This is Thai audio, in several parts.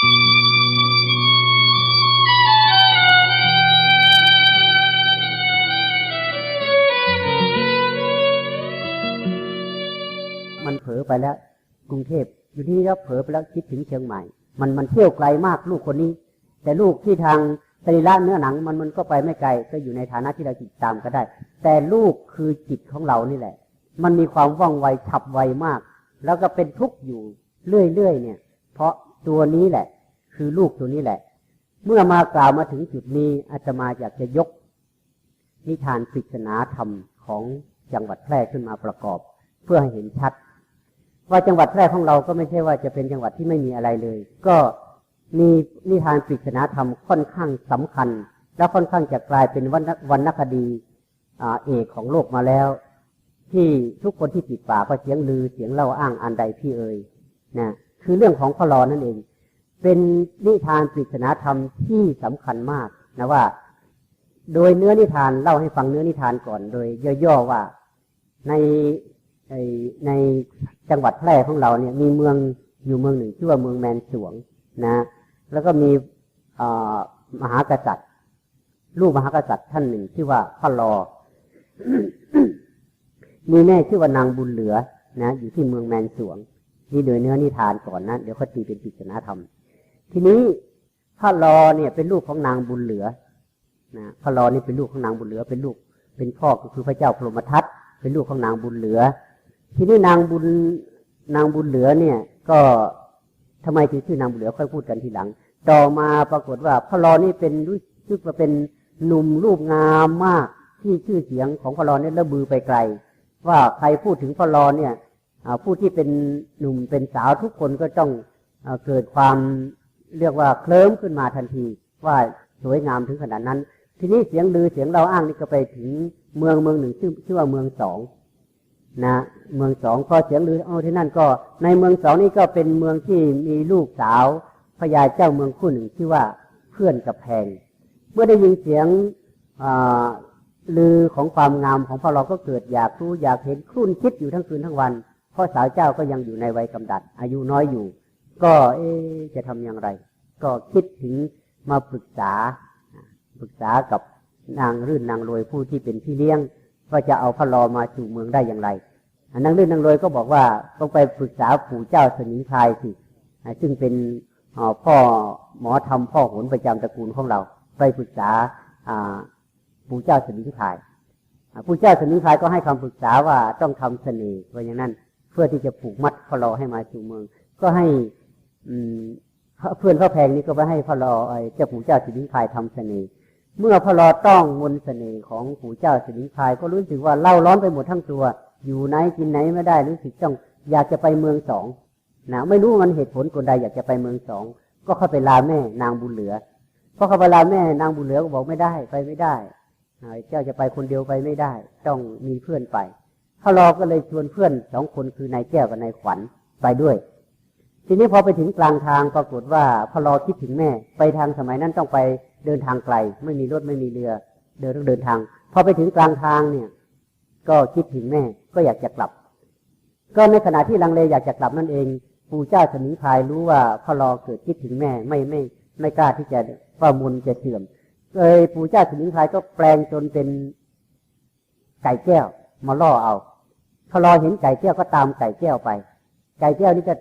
มันเผลอไปแล้ว กรุงเทพอยู่ที่แล้วเผลอไปแล้วคิดถึงเชียงใหม่ มันมันเที่ยวไกลมากลูกคนนี้ แต่ลูกที่ทางสรีระเนื้อหนังมันมันก็ไปไม่ไกล ก็อยู่ในฐานะที่เราติดตามก็ได้ แต่ลูกคือจิตของเรานี่แหละ มันมีความว่องไวฉับไวมาก แล้วก็เป็นทุกข์อยู่เรื่อยๆเนี่ย เพราะ ตัวนี้แหละ คือลูกตัวนี้แหละ เมื่อมากล่าวมาถึงจุดนี้อาตมาอยากจะยก นิทานปริศนาธรรมของจังหวัดแพร่ขึ้นมาประกอบ เพื่อให้เห็นชัด ว่าจังหวัดแพร่ของเราก็ไม่ใช่ว่าจะเป็นจังหวัดที่ไม่มีอะไรเลย ก็มีนิทานปริศนาธรรมค่อนข้างสำคัญ และค่อนข้างจะกลายเป็นวรรณวรรณคดีอเอกของโลกมาแล้ว ที่ทุกคนที่ติดปากก็เสียงลือเสียงเล่าอ้างอันใดพี่เอ่ยนะ คือเรื่องของพ่อรอนั่นเอง เป็นนิทานปริศนาธรรมที่สำคัญมากนะว่า โดยเนื้อนิทานเล่าให้ฟังเนื้อนิทานก่อน โดยย่อๆว่าในในจังหวัดแพร่ของเราเนี่ย มีเมืองอยู่เมืองหนึ่งชื่อว่าเมืองแมนสวงนะ แล้วก็มีมหากษัตริย์ลูกมหากษัตริย์ท่านหนึ่งชื่อว่าพระรอมีแม่ชื่อว่านางบุญเหลือนะ อยู่ที่เมืองแมนสวง นี่โดยเนื้อนิทานก่อนนะเดี๋ยวเขาตีเป็นปิศนาธรรม ทีนี้พระรอเนี่ยเป็นลูกของนางบุญเหลือนะพระรอนี่เป็นลูกของนางบุญเหลือ เป็นลูก เป็นพ่อก็คือพระเจ้าพรหมทัตเป็นลูกของนางบุญเหลือ ทีนี้นางบุญนางบุญเหลือเนี่ย ก็ทำไมถึงชื่อนางบุญเหลือค่อยพูดกันทีหลัง ต่อมาปรากฏว่าพระรอนี่เป็นรู้สึกว่าเป็นหนุ่มรูปงามมากที่ชื่อเสียงของพระรอเนี่ยระบือไปไกล ว่าใครพูดถึงพระรอเนี่ย ผู้ที่เป็นหนุ่มเป็นสาวทุกคนก็ต้องอเกิดความเรียกว่าเคลิ้มขึ้นมาทันที ว่าสวยงามถึงขนาดนั้น ทีนี้เสียงลือเสียงเราอ้างนี่ก็ไปถึงเมืองเมืองหนึ่งชื่อชื่อว่าเมืองสองนะเมืองสองพอเสียงลือเอาที่นั่นก็ ในเมืองสองนี่ก็เป็นเมืองที่มีลูกสาวพญาเจ้าเมืองคู่หนึ่งชื่อว่าเพื่อนกับแพง เมื่อได้ยินเสียงลือของความงามของพระเราก็เกิดอยากรู้อยากเห็นครุ่นคิดอยู่ทั้งคืนทั้งวัน พราะสาวเจ้าก็ยังอยู่ในวัยกำดัด อายุน้อยอยู่ ก็เอ๊จะทำอย่างไร ก็คิดถึงมาปรึกษาปรึกษากับนางรื่นนางรวยผู้ที่เป็นพี่เลี้ยงว่าจะเอาพระรอมาสู่เมืองได้อย่างไรนางรื่นนางรวยก็บอกว่าต้องไปปรึกษาปู่เจ้าสมิงพายสิอ่ซึ่งเป็นพ่อหมอธรรมพ่อโหนประจำตระกูลของเรา ไปปรึกษาปู่เจ้าสมิงพายปู่เจ้าสมิงพายก็ให้คำปรึกษาว่าต้องทำเสน่ห์ว่าอย่างนั้น เพื่อที่จะผูกมัดพระรอให้มาสู่เมือง ก็ให้อืมเพื่อนพระแพงนี่ก็ไปให้พระรอไอ้เจ้าปู่เจ้าสิริพายทำเสน่ห์เมื่อพระรอต้องมนเสน่ห์ของปู่เจ้าสิริพาย ก็รู้สึกว่าเล่าร้อนไปหมดทั้งตัว อยู่ไหนกินไหนไม่ได้รู้สึกต้องอยากจะไปเมืองสองนะไม่รู้มันเหตุผลคนใดอยากจะไปเมืองสองก็เข้าไปลาแม่นางบุญเหลือพอเข้าไปลาแม่นางบุญเหลือก็บอกไม่ได้ไปไม่ได้เจ้าจะไปคนเดียวไปไม่ได้ ต้องมีเพื่อนไป พระรอก็เลยชวนเพื่อนสองคนคือนายแก้วกับนายขวัญไปด้วย ทีนี้พอไปถึงกลางทางปรากฏว่าพอรอคิดถึงแม่ ไปทางสมัยนั้นต้องไปเดินทางไกล ไม่มีรถไม่มีเรือ เดินต้องเดินทาง พอไปถึงกลางทางเนี่ย ก็คิดถึงแม่ก็อยากจะกลับ ก็ในขณะที่ลังเลอยากจะกลับนั่นเองปู่เจ้าสมิงพายรู้ว่าพอรอเกิดคิดถึงแม่ไม่ไม่ไม่กล้าที่จะว่ามุนจะเสื่อมเลยปู่เจ้าสมิงพายก็แปลงจนเป็นไก่แก้ว มาล่อเอาพอรอเห็นไก่แก้ยวก็ตามไก่แก้ยวไป ไก่แก้ยวนี่ก็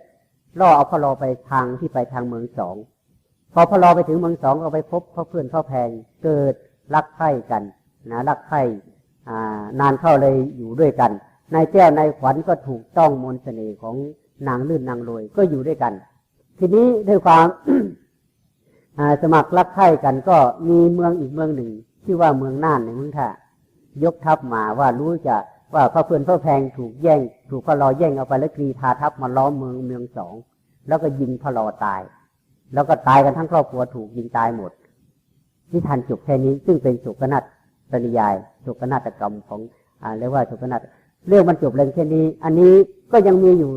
ล่อเอาพระรอไปทางที่ไปทางเมืองสอง พอพระรอไปถึงเมืองสองก็ไปพบพ่อเพื่อนพ่อแพงเกิดรักใคร่กันนะรักใคร่านานเข้าเลยอยู่ด้วยกัน นายแก้วนายขวัญก็ถูกต้องมนต์เสน่ห์ของนางลื่นนางรวยก็อยู่ด้วยกัน ทีนี้ด้วยความสมัครรักใคร่กันก็มีเมืองอีกเมืองหนึ่งชื่อว่าเมืองน่านในเมืองท่า ยกทัพมาว่ารู้จะว่าพระเพื่อนพระแพงถูกแย่ง ถูกพระรอแย่งเอาไปแล้วกรีธาทัพมาล้อมเมืองเมืองสองแล้วก็ยิงพระรอตาย แล้วก็ตายกันทั้งครอบครัวถูกยิงตายหมดนิทานจบแค่นี้ซึ่งเป็นสุกนาฏปริยายสุกนาฏกรรมของอ่าเรียกว่าสุกนาฏเรื่องมันจบเรื่องแค่นี้ อันนี้ก็ยังมีอยู่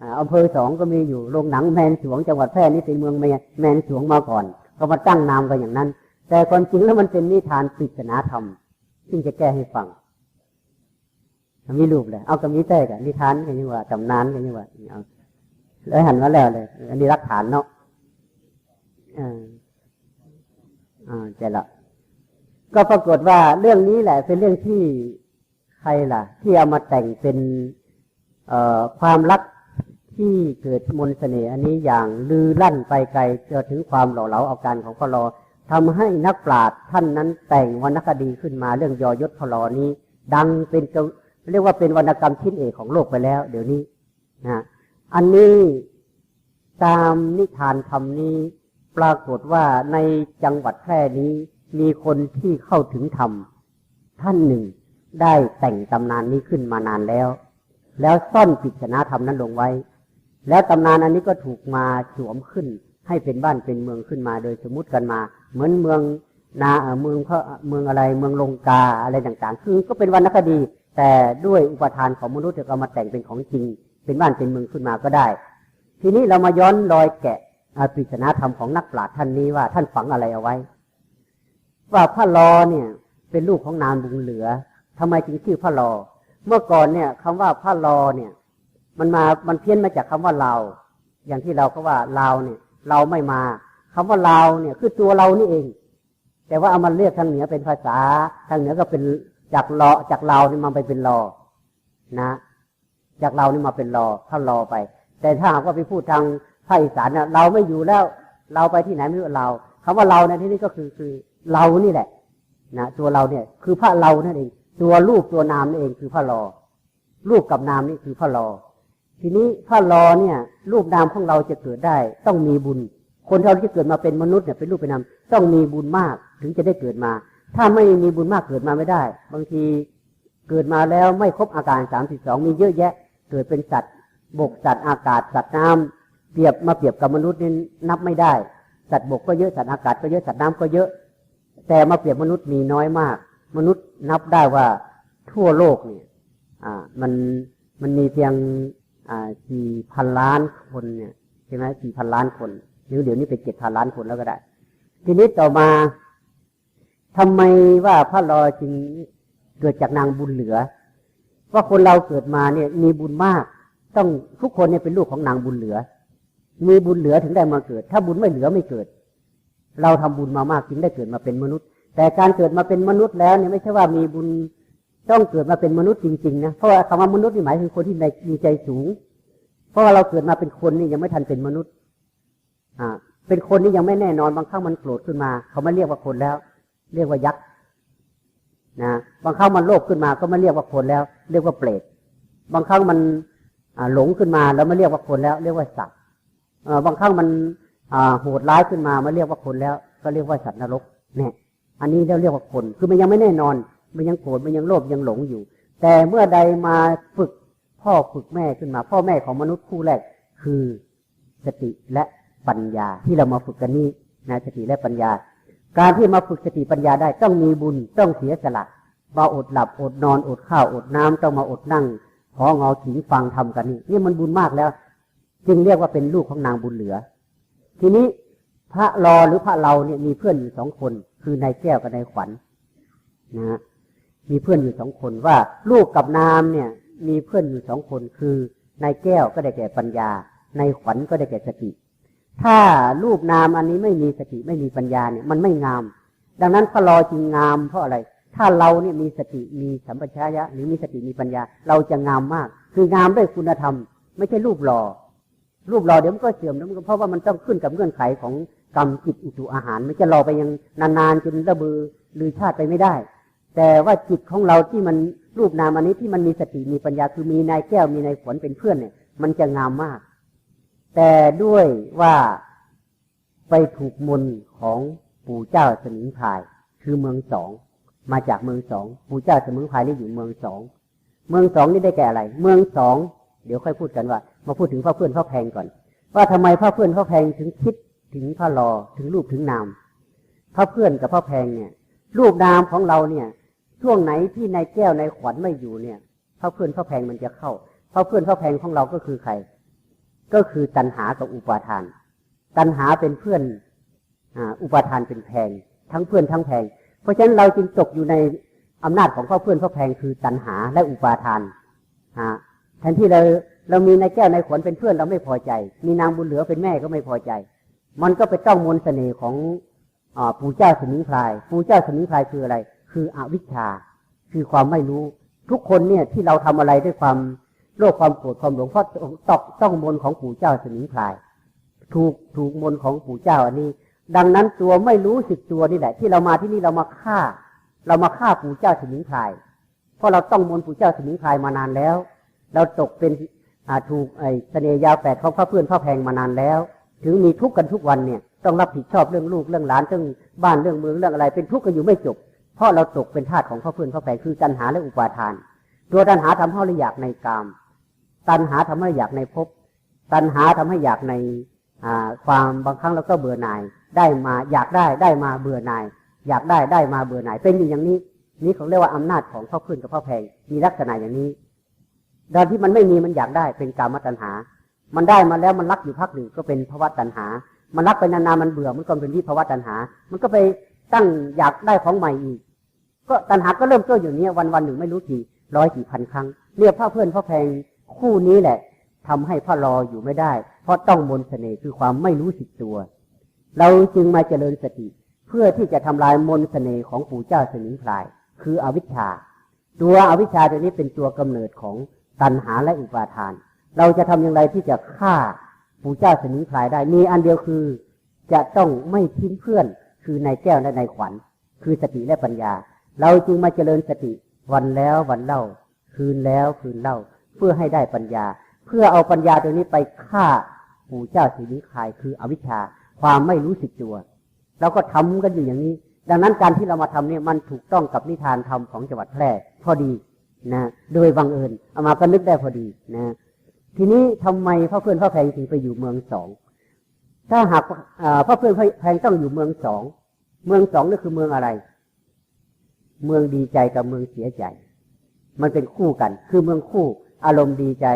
อ่าอำเภอสองก็มีอยู่โรงหนังแมนสวงจังหวัดแพร่นี่เป็นเมืองแมนแมนสวงมาก่อน ก็มาตั้งนามกันอย่างนั้น แต่ความจริงแล้วมันเป็นนิทานปริศนาธรรม ซึ่งจะแก้ให้ฟังมีรูปเลยเอากระมีแต่กันนิทานกันยังว่าตำนานกันยังว่าเอาเลยหันมาแล้วเลย อันนี้รักฐานเนาะเอออ่าใจละก็ปรากฏว่าเรื่องนี้แหละ เป็นเรื่องที่ใครล่ะ ที่เอามาแต่งเป็นเอ่อความรักที่เกิดมนเสน่ห์อันนี้อย่างลือลั่นไปไกลจนถึงความหล่อเหลาเอาการของพระลอ ทำให้นักปราชญ์ท่านนั้นแต่งวรรณคดีขึ้นมาเรื่องยอยศพลอนี้ ดังเป็นเรียกว่าเป็นวรรณกรรมชิ้นเอกของโลกไปแล้ว เดี๋ยวนี้นะอันนี้ตามนิทานธรรมนี้ปรากฏว่าในจังหวัดแพร่นี้มีคนที่เข้าถึงธรรมท่านหนึ่งได้แต่งตำนานนี้ขึ้นมานานแล้ว แล้วซ่อนปริศนาธรรมนั้นลงไว้ แล้วตำนานอันนี้ก็ถูกมาสวมขึ้น ให้เป็นบ้านเป็นเมืองขึ้นมาโดยสมมติกันมา เหมือนเมืองนาเมืองเมืองอะไรเมืองลงกาอะไรต่างๆ คือก็เป็นวรรณคดี แต่ด้วยอุปทานของมนุษย์จะเอามาแต่งเป็นของจริง เป็นบ้านเป็นเมืองขึ้นมาก็ได้ ทีนี้เรามาย้อนรอยแกะปริศนาธรรมของนักปราชญ์ท่านนี้ว่าท่านฝังอะไรเอาไว้ ว่าพระลอเนี่ยเป็นลูกของนางบุญเหลือทำไมจึงชื่อพระลอ เมื่อก่อนเนี่ยคำว่าพระลอเนี่ย มันมามันเพี้ยนมาจากคำว่าเรา อย่างที่เราก็ว่าเราเนี่ย เราไม่มา คำว่าเราเนี่ยคือตัวเรานี่เอง แต่ว่าเอามาเรียกทางเหนือเป็นภาษา ทางเหนือก็เป็นจากรอจากเรานี่มาไปเป็นรอนะ จากเรานี่มาเป็นรอถ้ารอไป แต่ถ้าหากว่าไปพูดทางภาคอีสานเนี่ยเราไม่อยู่แล้ว เราไปที่ไหนไม่รู้เราคำว่าเราในที่นี้ก็คือคือเรานี่แหละนะตัวเราเนี่ย คือพระเรานั่นเอง ตัวรูปตัวนามนั่นเองคือพระรอรูปกับนามนี่คือพระรอทีนี้พระรอเนี่ย รูปนามของเราจะเกิดได้ ต้องมีบุญ คนเราที่เกิดมาเป็นมนุษย์เนี่ยเป็นรูปเป็นนามต้องมีบุญมากถึงจะได้เกิดมา ถ้าไม่มีบุญมากเกิดมาไม่ได้ บางทีเกิดมาแล้วไม่ครบอาการสามสิบสองมีเยอะแยะ เกิดเป็นสัตว์บกสัตว์อากาศสัตว์น้ำเปรียบมาเปรียบกับมนุษย์นี่นับไม่ได้ สัตว์บกก็เยอะสัตว์อากาศก็เยอะสัตว์น้ำก็เยอะ แต่มาเปรียบมนุษย์มีน้อยมาก มนุษย์นับได้ว่าทั่วโลกเนี่ยอ่ามันมันมีเพียงอ่าสี่พันล้านคนเนี่ยใช่ไหมสี่พันล้านคน หรือเดี๋ยวนี้เป็นเจ็ดพันล้านคนแล้วก็ได้ ทีนี้ต่อมาทำไมว่าพระลอจึงเกิดจากนางบุญเหลือ ว่าคนเราเกิดมาเนี่ยมีบุญมาก ต้องทุกคนเนี่ยเป็นลูกของนางบุญเหลือ มีบุญเหลือถึงได้มาเกิด ถ้าบุญไม่เหลือไม่เกิด เราทำบุญมามากจึงได้เกิดมาเป็นมนุษย์ แต่การเกิดมาเป็นมนุษย์แล้วเนี่ยไม่ใช่ว่ามีบุญต้องเกิดมาเป็นมนุษย์จริงๆนะเพราะว่าคำว่ามนุษย์นี่หมายถึงคนที่มีใจสูง เพราะว่าเราเกิดมาเป็นคนนี่ยังไม่ทันเป็นมนุษย์ อ่า เป็นคนนี่ยังไม่แน่นอนบางครั้งมันโกรธขึ้นมา เขาไม่เรียกว่าคนแล้ว เรียกว่ายักษ์นะบางครั้งมันโลภขึ้นมาก็ไม่เรียกว่าคนแล้ว เรียกว่าเปรตบางครั้งมันหลงขึ้นมาแล้วไม่เรียกว่าคนแล้ว เรียกว่าสัตว์บางครั้งมันโหดร้ายขึ้นมาไม่เรียกว่าคนแล้ว ก็เรียกว่าสัตว์นรกเนี่ย อันนี้เราเรียกว่าคน คือมันยังไม่แน่นอน มันยังโกรธมันยังโลภยังหลงอยู่ แต่เมื่อใดมาฝึกพ่อฝึกแม่ขึ้นมา พ่อแม่ของมนุษย์คู่แรกคือสติและ ปัญญาที่เรามาฝึกกันนี้นะสติและปัญญา การที่มาฝึกสติปัญญาได้ต้องมีบุญต้องเสียสละมาอดหลับอดนอนอดข้าวอดน้ำต้องมาอดนั่งขอเงาถิงฟังทำกันนี่นี่มันบุญมากแล้ว จึงเรียกว่าเป็นลูกของนางบุญเหลือ ทีนี้พระรอหรือพระเราเนี่ยมีเพื่อนอยู่สองคน คือนายแก้วกับนายขวัญนะฮะมีเพื่อนอยู่สองคนว่า ลูกกับนามเนี่ย มีเพื่อนอยู่สองคนคือนายแก้วก็ได้แก่ปัญญานายขวัญก็ได้แก่สติ ถ้ารูปนามอันนี้ไม่มีสติไม่มีปัญญาเนี่ย มันไม่งาม ดังนั้นพระรอจึงงามเพราะอะไร ถ้าเราเนี่ยมีสติมีสัมปชัญญะหรือมีสติมีปัญญา เราจะงามมาก คืองามด้วยคุณธรรม ไม่ใช่รูปหล่อรูปหล่อเดี๋ยวมันก็เสื่อมแล้วมันก็เพราะว่ามันต้องขึ้นกับเงื่อนไขของกรรมจิตอุตุอาหารมันจะรอไปยังนานๆจนระเบือลือชาติไปไม่ได้ แต่ว่าจิตของเราที่มันรูปนามอันนี้ที่มันมีสติมีปัญญาคือมีนายแก้วมีนายฝนเป็นเพื่อนเนี่ย มันจะงามมาก แต่ด้วยว่าไปถูกมนของปู่เจ้าสมิงพาย คือเมืองสองมาจากเมืองสองปู่เจ้าสมิงพายนี่อยู่เมืองสองเมืองสองนี่ได้แก่อะไร เมืองสองเดี๋ยวค่อยพูดกันว่า มาพูดถึงพระเพื่อนพระแพงก่อน ว่าทำไมพระเพื่อนพระแพงถึงคิดถึงพระรอถึงรูปถึงนามพระเพื่อนกับพระแพงเนี่ย รูปนามของเราเนี่ย ช่วงไหนที่นายแก้วนายขวัญไม่อยู่เนี่ย พระเพื่อนพระแพงมันจะเข้า พระเพื่อนพระแพงของเราก็คือใคร ก็คือตัณหากับอุปาทาน ตัณหาเป็นเพื่อนอ่าอุปาทานเป็นแพง ทั้งเพื่อนทั้งแพง เพราะฉะนั้นเราจึงตกอยู่ในอำนาจของพระเพื่อนพระแพงคือตัณหาและอุปาทานแทนที่เราเรามีนายแก้วนายขวัญเป็นเพื่อนเราไม่พอใจ มีนางบุญเหลือเป็นแม่ก็ไม่พอใจ มันก็ไปต้องมนเสน่ห์ของอปู่เจ้าสมิงพราย ปู่เจ้าสมิงพรายคืออะไร คืออวิชชา คือความไม่รู้ ทุกคนเนี่ยที่เราทำอะไรด้วยความ โลภความโกรธความหลงเพราะตอกต้องมนของปู่เจ้าสมิงพราย ถูกถูกมนของปู่เจ้าอันนี้ ดังนั้นตัวไม่รู้สึกตัวนี่แหละ ที่เรามาที่นี่เรามาฆ่า เรามาฆ่าปู่เจ้าสมิงพราย เพราะเราต้องมนปู่เจ้าสมิงพรายมานานแล้ว เราตกเป็นถูกไอ้เสน่ห์ยาแฝดของพระเพื่อนพระแพงมานานแล้ว ถึงมีทุกข์กันทุกวันเนี่ย ต้องรับผิดชอบเรื่องลูกเรื่องหลานเรื่องบ้านเรื่องเมืองเรื่องอะไร เป็นทุกข์กันอยู่ไม่จบ เพราะเราตกเป็นทาสของพระเพื่อนพระแพงคือตัณหาและอุปาทาน ตัวตัณหาทำให้เราอยากในกาม ตัณหาทำให้อยากในภพตัณหาทำให้อยากในความบางครั้งเราก็เบื่อหน่ายได้มาอยากได้ได้มาเบื่อหน่าย อยากได้ได้มาเบื่อหน่ายเป็นอยู่อย่างนี้นี่เขาเรียกว่าอำนาจของพ่อพื้นกับพ่อแพงมีลักษณะอย่างนี้ตอนที่มันไม่มีมันอยากได้เป็นกามตัณหา มันได้มาแล้วมันรักอยู่พักหนึ่งก็เป็นภาวะตัณหา มันรักไปนานๆมันเบื่อมันก็เป็นวิภาวะตัณหา มันก็ไปตั้งอยากได้ของใหม่อีก ก็ตัณหาก็เริ่มต้นอยู่เนี้ยวันวันๆหนึ่งไม่รู้กี่ร้อยกี่พันครั้งเรียกพ่อเพื่อนพ่อแพง คู่นี้แหละทำให้พ่อรออยู่ไม่ได้ เพราะต้องมนต์เสน่ห์คือความไม่รู้สึกตัว เราจึงมาเจริญสติ เพื่อที่จะทำลายมนต์เสน่ห์ของปู่เจ้าสมิงพราย คืออวิชชา ตัวอวิชชาตัวนี้เป็นตัวกำเนิดของตัณหาและอุปาทาน เราจะทำอย่างไรที่จะฆ่าปู่เจ้าสมิงพรายได้ มีอันเดียวคือจะต้องไม่ทิ้งเพื่อน คือในายแก้วและในายขวัญ คือสติและปัญญา เราจึงมาเจริญสติวันแล้ววันเล่า คืนแล้วคืนเล่า เพื่อให้ได้ปัญญา เพื่อเอาปัญญาตัวนี้ไปฆ่าปู่เจ้าสีนิคายคืออวิชชา ความไม่รู้สึกตัวเราก็ทำกันอยู่อย่างนี้ ดังนั้นการที่เรามาทำเนี่ยมันถูกต้องกับนิทานธรรมของจังหวัดแพร่พอดีนะโดยบังเอิญเอามาก็นึกได้พอดีนะทีนี้ทำไมพระเพื่อนพระแพงถึงไปอยู่เมืองสองถ้าหากอ่าพระเพื่อนพระแพงต้องอยู่เมืองสองเมืองสองนี่คือเมืองอะไร เมืองดีใจกับเมืองเสียใจ มันเป็นคู่กัน คือเมืองคู่ อารมณ์ดีใจ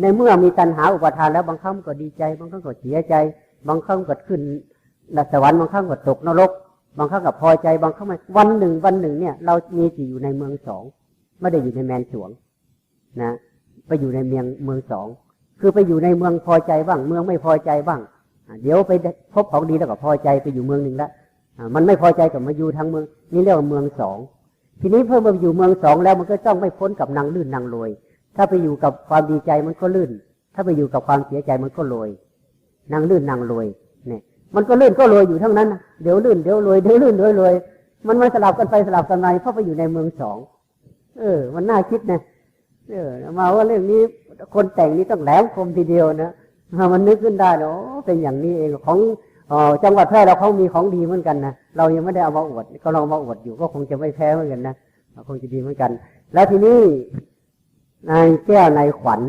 ในเมื่อมีตัณหาอุปทานแล้วบางครั้งก็ดีใจ บางครั้งก็เสียใจ บางครั้งก็ขึ้นสวรรค์บางครั้งก็ตกนรก บางครั้งก็พอใจ บางครั้งไม่วันหนึ่งวันหนึ่งเนี่ย เรามีที่อยู่ในเมืองสองไม่ได้อยู่ในแมนสวงนะไปอยู่ในเมืองเมืองสองคือไปอยู่ในเมืองพอใจบ้าง เมืองไม่พอใจบ้างเดี๋ยวไปพบของดีแล้วก็พอใจไปอยู่เมืองหนึ่งแล้วมันไม่พอใจกับมาอยู่ทางเมืองนี่เรียกว่าเมืองสองทีนี้เพิ่มมาอยู่เมืองสองแล้วมันก็ต้องไม่พ้นกับนางลื่นนางโรย ถ้าไปอยู่กับความดีใจมันก็ลื่น ถ้าไปอยู่กับความเสียใจมันก็โรยนางลื่นนางโรยเนี่ย มันก็ลื่นก็โรยอยู่ทั้งนั้นนะเดี๋ยวลื่นเดี๋ยวโรยเดี๋ยวลื่นเดี๋ยวโรยมันมาสลับกันไปสลับกันมาเพราะไปอยู่ในเมืองสองเออ มันน่าคิดนะเออมาว่าเรื่องนี้คนแต่งนี้ต้องแหลมคมทีเดียวนะมันนึกขึ้นได้เนาะเป็นอย่างนี้เองของออจังหวัดแพร่เราเขามีของดีเหมือนกันนะเรายังไม่ได้เอามาอวดก็ลองมาอวดอยู่ก็คงจะไม่แพ้เหมือนกันนะคงจะดีเหมือนกัน แล้วทีนี้ นายแก้วนายขวัญ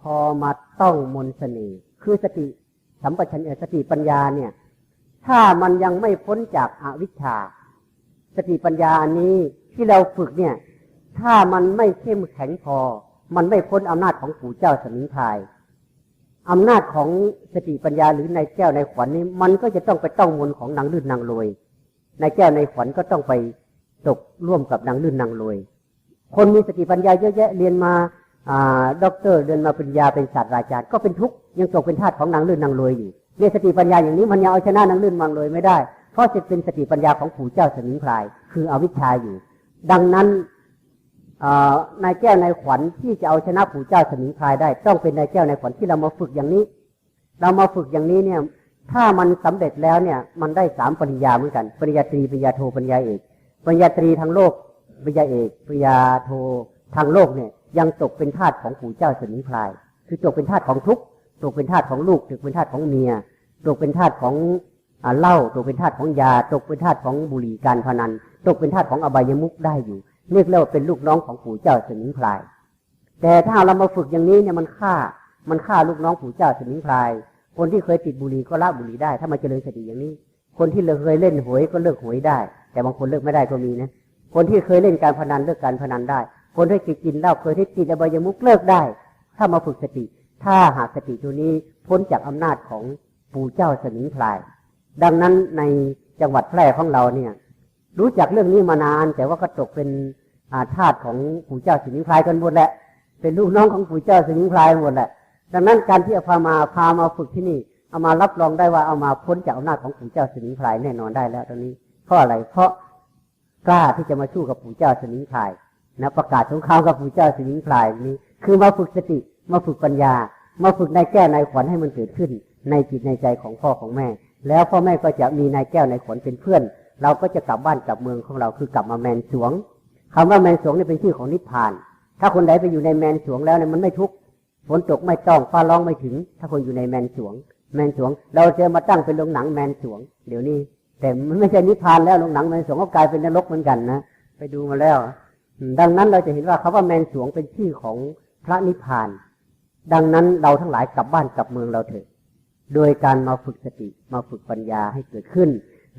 พอมาต้องมนต์เสน่ห์คือสติสัมปชัญญะสติปัญญาเนี่ย ถ้ามันยังไม่พ้นจากอาวิชชา สติปัญญาอันนี้ที่เราฝึกเนี่ย ถ้ามันไม่เข้มแข็งพอ มันไม่พ้นอำนาจของปู่เจ้าสมิงพายอำนาจของสติปัญญาหรือในแก้วในขวัญนี้ มันก็จะต้องไปต้องมนต์ของนางลื่นนางโรยในแก้วในขวัญก็ต้องไปตกร่วมกับนางลื่นนางโรยคนมีสติปัญญาเยอะแยะเรียนมา ด็อกเตอร์เรียนมาปริญญาเป็นศาสตราจารย์ก็เป็นทุกข์ยังตกเป็นทาสของนางลื่นนางโรยอยู่เรียนสติปัญญาอย่างนี้มันยังเอาชนะนางลื่นนางโรยไม่ได้ เพราะจะเป็นสติปัญญาของปู่เจ้าสมิงพราย คืออวิชชาอยู่ ดังนั้นนายแก้วนายขวัญที่จะเอาชนะปู่เจ้าสมิงพรายได้ ต้องเป็นนายแก้วนายขวัญที่เรามาฝึกอย่างนี้ เรามาฝึกอย่างนี้เนี่ย ถ้ามันสำเร็จแล้วเนี่ย มันได้สามปริญญาเหมือนกัน ปริญญาตรีปริญญาโทปริญญาเอก ปริญญาตรีทางโลก ปริญญาเอก ปริญญาโททางโลกเนี่ย ยังตกเป็นทาสของปู่เจ้าสมิงพราย คือตกเป็นทาสของทุกตกเป็นทาสของลูกตกเป็นทาสของเมีย ตกเป็นทาสของเหล้าตกเป็นทาสของยา ตกเป็นทาสของบุหรี่การพนัน ตกเป็นทาสของอบายมุขได้อยู่เรียกแล้วว่าเป็นลูกน้องของปู่เจ้าสมิงพราย แต่ถ้าเรามาฝึกอย่างนี้เนี่ยมันฆ่า มันฆ่าลูกน้องปู่เจ้าสมิงพราย คนที่เคยติดบุหรี่ก็ละบุหรี่ได้ ถ้ามาเจริญสติอย่างนี้ คนที่เคยเล่นหวยก็เลิกหวยได้ แต่บางคนเลิกไม่ได้ก็มีนะ คนที่เคยเล่นการพนันเลิกการพนันได้ คนที่เคยกินเหล้าเคยที่ติดอบายมุขเลิกได้ ถ้ามาฝึกสติ ถ้าหากสติตัวนี้พ้นจากอำนาจของปู่เจ้าสมิงพราย ดังนั้นในจังหวัดแพร่ของเราเนี่ย รู้จักเรื่องนี้มานาน แต่ว่าก็ตกเป็นอาทาสของปู่เจ้าสิงห์พรายกันหมดแหละ เป็นลูกน้องของปู่เจ้าสิงห์พรายหมดแหละ ดังนั้นการที่เอาพามาพามาฝึกที่นี่เอามารับรองได้ว่าเอามาพ้นจากอำนาจของปู่เจ้าสมิงพรายแน่นอนได้แล้วตอนนี้เพราะอะไรเพราะกล้าที่จะมาสู้กับปู่เจ้าสมิงพราย นะประกาศสงครามกับปู่เจ้าสิงห์พรายนี้ คือมาฝึกสติมาฝึกปัญญา มาฝึกในแก้ในขวัญให้มันเกิดขึ้น ในจิตในใจของพ่อของแม่ แล้วพ่อแม่ก็จะมีนายแก้วในขวัญเป็นเพื่อน เราก็จะกลับบ้านกลับเมืองของเราคือกลับมาแมนสวงคำว่าแมนสวงนี่เป็นชื่อของนิพพาน ถ้าคนใดไปอยู่ในแมนสวงแล้วเนี่ยมันไม่ทุกข์ฝนตกไม่ต้องฟ้าร้องไม่ถึง ถ้าคนอยู่ในแมนสวง แมนสวง เราจะมาตั้งเป็นโรงหนังแมนสวง เดี๋ยวนี้แต่มันไม่ใช่นิพพานแล้วโรงหนังแมนสวงก็กลายเป็นนรกเหมือนกันนะไปดูมาแล้ว ดังนั้นเราจะเห็นว่าคำว่าแมนสวงเป็นชื่อของพระนิพพาน ดังนั้นเราทั้งหลายกลับบ้านกลับเมืองเราเถอะโดยการมาฝึกสติมาฝึกปัญญาให้เกิดขึ้น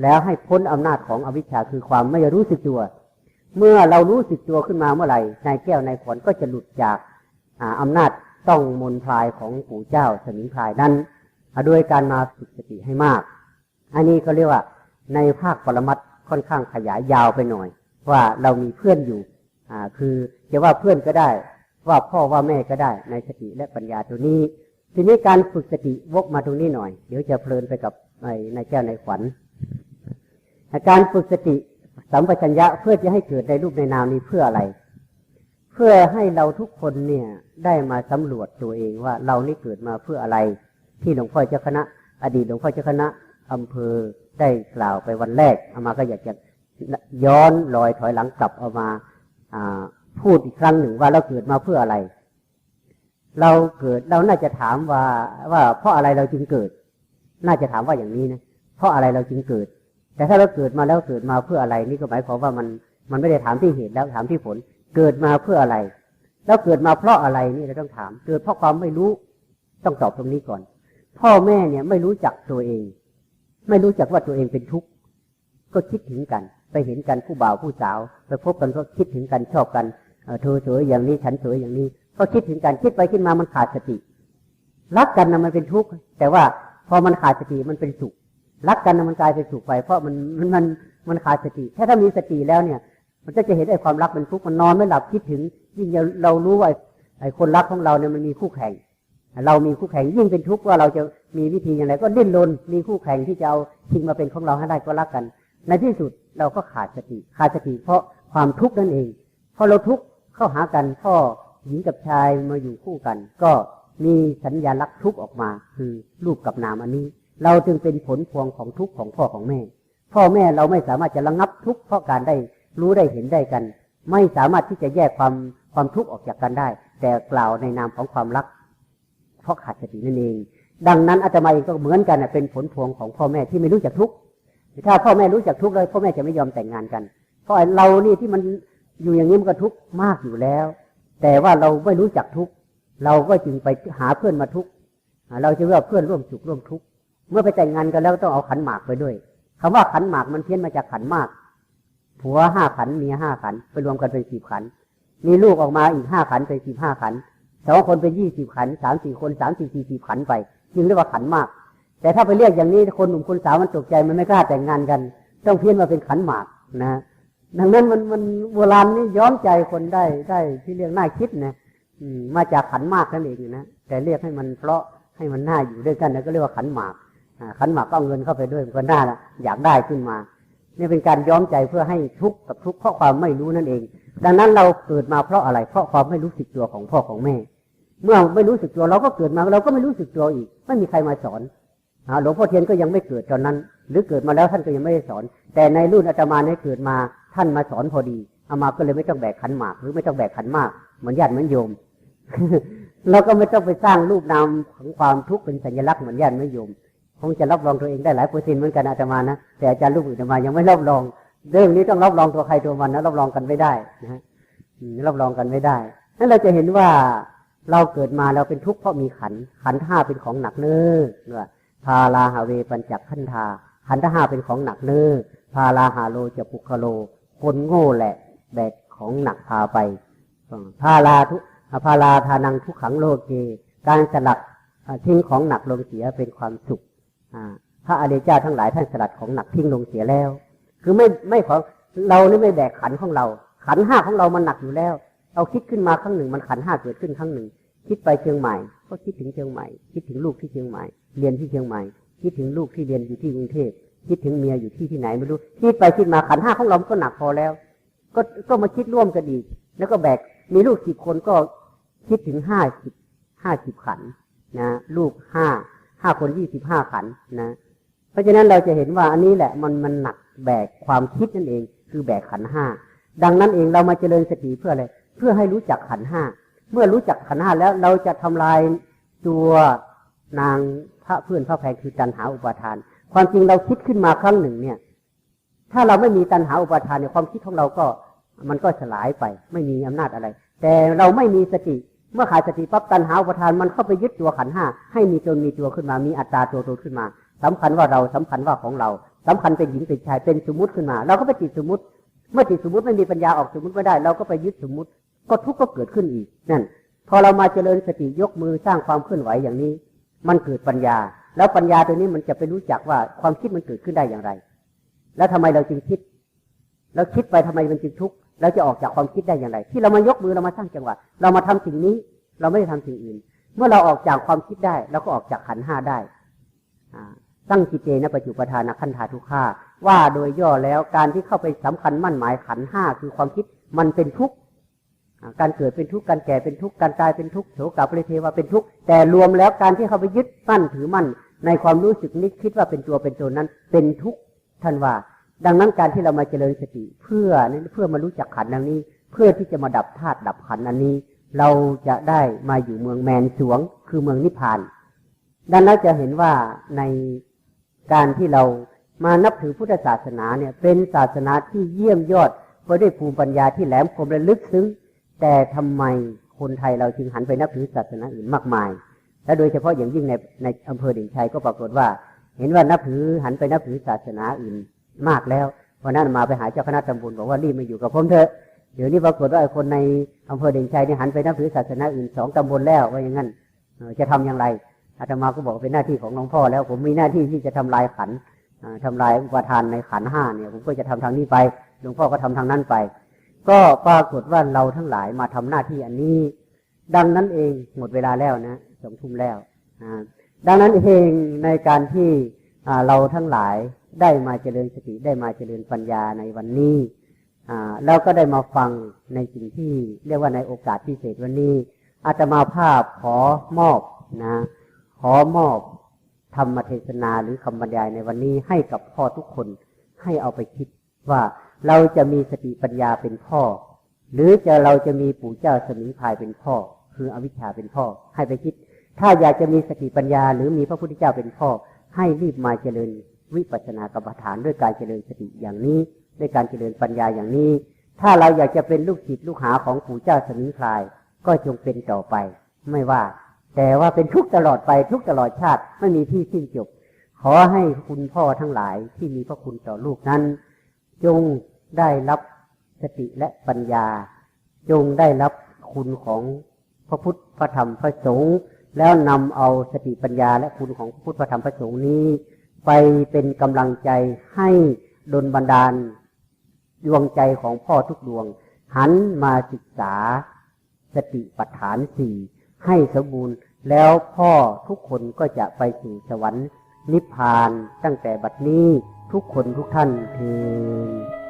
แล้วให้พ้นอำนาจของอวิชชาคือความไม่รู้สึกตัว เมื่อเรารู้สึกตัวขึ้นมาเมื่อไหร่นายแก้วนายขวัญก็จะหลุดจากอาอำนาจต้องมนพรายของปู่เจ้าสมิงพรายนั้นโดยการมาฝึกสติให้มาก อันนี้ก็เรียกว่าในภาคปรมัตค่อนข้างขยายยาวไปหน่อย ว่าเรามีเพื่อนอยู่ อ่าคือจะว่าเพื่อนก็ได้ ว่าพ่อว่าแม่ก็ได้ ในสติและปัญญาตัวนี้ ทีนี้การฝึกสติวกมาตรงนี้หน่อย เดี๋ยวจะเพลินไปกับในในแก้วในขวัญการฝึกสติสัมปชัญญะเพื่อจะให้เกิดในรูปในนามนี้เพื่ออะไร เพื่อให้เราทุกคนเนี่ยได้มาสำรวจตัวเองว่าเรานี่เกิดมาเพื่ออะไร ที่หลวงพ่อเจ้าคณะ อดีตหลวงพ่อเจ้าคณะอำเภอได้กล่าวไปวันแรกเอามาก็อยากจะย้อนรอยถอยหลังกลับเอามา พูดอีกครั้งหนึ่งว่าเราเกิดมาเพื่ออะไร เราเกิดเราน่าจะถามว่าว่า เพราะอะไรเราจึงเกิด น่าจะถามว่าอย่างนี้นะเพราะอะไรเราจึงเกิด แต่ถ้าเราเกิดมาแล้วเกิดมาเพื่ออะไร นี่ก็หมายความว่ามันมันไม่ได้ถามที่เหตุแล้วถามที่ผล เกิดมาเพื่ออะไร แล้วเกิดมาเพราะอะไรนี่เราต้องถาม เกิดเพราะความไม่รู้ต้องตอบตรงนี้ก่อน พ่อแม่เนี่ยไม่รู้จักตัวเอง ไม่รู้จักว่าตัวเองเป็นทุกข์ก็คิดถึงกัน ไปเห็นกันผู้บ่าวผู้สาว ไปพบกันก็คิดถึงกันชอบกันเธอสวยอย่างนี้ฉันสวยอย่างนี้ ก็คิดถึงกันคิดไปคิดมามันขาดสติ รักกันนะมันเป็นทุกข์แต่ว่าพอมันขาดสติมันเป็นสุขรักกันนะมันกลายเป็นสุขไป เพราะมันมันมันมันขาดสติถ้าถ้ามีสติแล้วเนี่ย มันก็จะเห็นไอ้ความรักเป็นทุกข์มันนอนไม่หลับคิดถึง ยิ่งเรารู้ว่าไอ้คนรักของเราเนี่ยมันมีคู่แข่งเรามีคู่แข่งยิ่งเป็นทุกข์ว่าเราจะมีวิธีอย่างไรก็ดิ้นรนมีคู่แข่งที่จะเอาชิงมาเป็นของเราให้ได้ก็รักกัน ในที่สุด เราก็ขาดสติ ขาดสติเพราะความทุกข์นั่นเองพอเราทุกข์เข้าหากันพ่อหญิงกับชายมาอยู่คู่กัน ก็มีสัญญาลักษณ์ทุกข์ออกมา คือรูปกับนามอันนี้ เราจึงเป็นผลพวงของทุกข์ของพ่อของแม่ พ่อแม่เราไม่สามารถจะระงับทุกข์เพราะการได้รู้ได้เห็นได้กัน ไม่สามารถที่จะแยกความความทุกข์ออกจากกันได้ แต่กล่าวในนามของความรัก เพราะขาดสตินั่นเอง ดังนั้นอาตมาเองก็เหมือนกันเป็นผลพวงของพ่อแม่ที่ไม่รู้จักทุกข์ ถ้าพ่อแม่รู้จักทุกข์เลยพ่อแม่จะไม่ยอมแต่งงานกัน เพราะเรานี่ที่มันอยู่อย่างนี้มันก็ทุกข์มากอยู่แล้ว แต่ว่าเราไม่รู้จักทุกข์เราก็จึงไปหาเพื่อนมาทุกข์เราจะเรียกว่าเพื่อนร่วมสุขร่วมทุกข์เมื่อไปแต่งงานกันแล้วต้องเอาขันหมากไปด้วยคำว่าขันหมากมันเพี้ยนมาจากขันมาก ผัวห้าขันเมียห้าขันไปรวมกันเป็นสิบขัน มีลูกออกมาอีกห้าขันเป็นสิบห้าขันสองคนเป็นยี่สิบขันสามสี่คนสามสี่สี่สิบขันไป จึงเรียกว่าขันมาก แต่ถ้าไปเรียกอย่างนี้คนหนุ่มคนสาวมันตกใจมันไม่กล้าแต่งงานกัน ต้องเพี้ยนมาเป็นขันหมากนะดังนั้นมันมันโบราณนี่ย้อมใจคนได้ได้ที่เรียกน่าคิดนะอืมมาจากขันมากนั่นเองนะแต่เรียกให้มันเพราะให้มันน่าอยู่ด้วยกันนะก็เรียกว่าขันหมากขันหมากก็เอาเงินเข้าไปด้วยมันก็น่าละอยากได้ขึ้นมานี่เป็นการย้อมใจเพื่อให้ทุกข์กับทุกข์เพราะความไม่รู้นั่นเอง ดังนั้นเราเกิดมาเพราะอะไร เพราะความไม่รู้สึกตัวของพ่อของแม่ เมื่อไม่รู้สึกตัวเราก็เกิดมาเราก็ไม่รู้สึกตัวอีก ไม่มีใครมาสอน หลวงพ่อเทียนก็ยังไม่เกิดตอนนั้น หรือเกิดมาแล้วท่านก็ยังไม่ได้สอน แต่ในรุ่นอาตมาเนี่ยเกิดมาท่านมาสอนพอดีอามาก็เลยไม่ต้องแบกขันหมาก หรือไม่ต้องแบกขันมากเหมือนญาติเหมือนโยมเราก็ไม่ต้องไปสร้างรูปนามของความทุกข์เป็นสัญลักษณ์เหมือนญาติเหมือนโยมคงจะรับรองตัวเองได้หลายเปอร์เซ็นต์เหมือนกันอาตมานะแต่อาจารย์ลูกอื่นอาตมายังไม่รับรอง เรื่องนี้ต้องรับรองตัวใครตัวมันนะรับรองกันไม่ได้นะฮะอืมรับรองกันไม่ได้นั่นเราจะเห็นว่าเราเกิดมาเราเป็นทุกข์เพราะมีขันขันธ์ห้าเป็นของหนักเน้อ พาลาหาเวปัญจักขันธาขันธ์ห้าเป็นของหนักเน้อพาลาหาโลจะปุคโล คนโง่แหละ แบกของหนักพาไปพาลาทุพาลาทานังทุกขังโลเก การสลัดทิ้งของหนักลงเสียเป็นความสุขพระอริยเจ้าทั้งหลายท่านสลัดของหนักทิ้งลงเสียแล้ว คือไม่ไม่ของเรานี่ไม่แบกขันของเรา ขันห้าของเรามันหนักอยู่แล้ว เราคิดขึ้นมาครั้งหนึ่งมันขันห้าเกิดขึ้นครั้งหนึ่ง คิดไปเชียงใหม่ ก็คิดถึงเชียงใหม่ คิดถึงลูกที่เชียงใหม่ เรียนที่เชียงใหม่ คิดถึงลูกที่เรียนอยู่ที่กรุงเทพคิดถึงเมียอยู่ที่ที่ไหนไม่รู้คิดไปคิดมาขันห้าของเราก็หนักพอแล้ว ก็ก็มาคิดร่วมกันอีกแล้วก็แบกมีลูกสิบคนก็คิดถึงห้าสิบห้าสิบขันนะลูกห้าห้าคนยี่สิบห้าขันนะ เพราะฉะนั้นเราจะเห็นว่าอันนี้แหละมันมันหนักแบกความคิดนั่นเอง คือแบกขันห้าดังนั้นเองเรามาเจริญสติเพื่ออะไรเพื่อให้รู้จักขันห้าเมื่อรู้จักขันห้าแล้วเราจะทำลายตัว นางพระเพื่อนพระแพงคือตัณหาอุปาทาน ความจริงเราคิดขึ้นมาครั้งหนึ่งเนี่ย ถ้าเราไม่มีตัณหาอุปาทานเนี่ยความคิดของเราก็มันก็สลายไป ไม่มีอำนาจอะไร แต่เราไม่มีสติเมื่อขาดสติปั๊บตัณหาอุปทานมันเข้าไปยึดตัวขันห้าให้มีตนมีตัวขึ้นมา มีอัตตาตัวตนขึ้นมาสำคัญว่าเราสำคัญว่าของเราสำคัญเป็นหญิงเป็นชายเป็นสมมติขึ้นมา เราก็ไปติดสมมติ เมื่อติดสมมติไม่มีปัญญาออกสมมติไม่ได้ เราก็ไปยึดสมมติ ก็ทุกข์ก็เกิดขึ้นอีกนั่น พอเรามาเจริญสติยกมือสร้างความเคลื่อนไหวอย่างนี้ มันเกิดปัญญา แล้วปัญญาตัวนี้มันจะไปรู้จักว่าความคิดมันเกิดขึ้นได้อย่างไร แล้วทำไมเราจึงคิด แล้วคิดไปทำไมมันจึงทุกข์เราจะออกจากความคิดได้อย่างไร ที่เรามายกมือเรามาสร้างจังหวะเรามาทำสิ่งนี้ เราไม่ได้ทำสิ่งอื่น เมื่อเราออกจากความคิดได้เราก็ออกจากขันห้าได้อ่าตั้งจิตเจนะปัจจุปทานะขันธาทุกขาว่าโดยย่อแล้วการที่เข้าไปสำคัญมั่นหมายขันห้าคือความคิดมันเป็นทุกข์ การเกิดเป็นทุกข์การแก่เป็นทุกข์การตายเป็นทุกข์โสกาปริเทวาเป็นทุกข์แต่รวมแล้วการที่เขาไปยึดมั่นถือมั่น ในความรู้สึกนึกคิดว่าเป็นตัวเป็นตนนั้น เป็นทุกข์ท่านว่า ดังนั้นการที่เรามาเจริญสติ เพื่อเพื่อมารู้จักขันธ์ดังนี้ เพื่อที่จะมาดับธาตุดับขันธ์อันนี้ เราจะได้มาอยู่เมืองแมนสวง คือเมืองนิพพาน ดังนั้นจะเห็นว่าในการที่เรามานับถือพุทธศาสนาเนี่ยเป็นศาสนาที่เยี่ยมยอดเพราะด้วยภูมิปัญญาที่แหลมคมและลึกซึ้ง แต่ทำไมคนไทยเราจึงหันไปนับถือศาสนาอื่นมากมาย และโดยเฉพาะอย่างยิ่งในในอำเภอเด่นชัยก็ปรากฏว่า เห็นว่านับถือหันไปนับถือศาสนาอื่นมากแล้ววันนั้นมาไปหาเจ้าคณะตำบลบอกว่ารีบมาอยู่กับผมเถอะเดี๋ยวนี้ปรากฏว่าไอ้คนในอำเภอเด่นชัยเนี่ยหันไปนับถือศาสนาอื่นสองตำบลแล้วว่าอย่างนั้นจะทำอย่างไรอาตมาก็บอกเป็นหน้าที่ของหลวงพ่อแล้ว ผมมีหน้าที่ที่จะทำลายขันธ์อ่าทำลายอุปทานในขันห้าเนี่ย ผมก็จะทำทางนี้ไปหลวงพ่อก็ทำทางนั้นไป ก็ปรากฏว่าเราทั้งหลายมาทำหน้าที่อันนี้ ดังนั้นเองหมดเวลาแล้วนะสองทุ่มแล้วดังนั้นเองในการที่เราทั้งหลายได้มาเจริญสติได้มาเจริญปัญญาในวันนี้อ่าแล้วก็ได้มาฟังในสิ่งที่เรียกว่าในโอกาสพิเศษวันนี้ อาตมาภาพขอมอบนะขอมอบธรรมเทศนาหรือคำบรรยายในวันนี้ให้กับพ่อทุกคนให้เอาไปคิดว่า เราจะมีสติปัญญาเป็นพ่อหรือจะเราจะมีปู่เจ้าสมิงพายเป็นพ่อคืออวิชชาเป็นพ่อให้ไปคิด ถ้าอยากจะมีสติปัญญา หรือมีพระพุทธเจ้าเป็นพ่อให้รีบมาเจริญวิปัสสนากรรมฐานด้วยการเจริญสติอย่างนี้ ด้วยการเจริญปัญญาอย่างนี้ ถ้าเราอยากจะเป็นลูกศิษย์ลูกหาของปู่เจ้าสมิงพายก็จงเป็นต่อไป ไม่ว่า แต่ว่าเป็นทุกตลอดไปทุกตลอดชาติไม่มีที่สิ้นจบ ขอให้คุณพ่อทั้งหลายที่มีพระคุณต่อลูกนั้น จงได้รับสติและปัญญา จงได้รับคุณของพระพุทธพระธรรมพระสงฆ์แล้วนำเอาสติปัญญาและคุณของพระพุทธพระธรรมพระสงฆ์นี้ ไปเป็นกำลังใจให้ดลบันดาล ดวงใจของพ่อทุกดวง หันมาศึกษา สติปัฏฐานสี่ให้สมบูรณ์แล้วพ่อทุกคนก็จะไปสู่สวรรค์นิพพานตั้งแต่บัดนี้ ทุกคนทุกท่านเทอ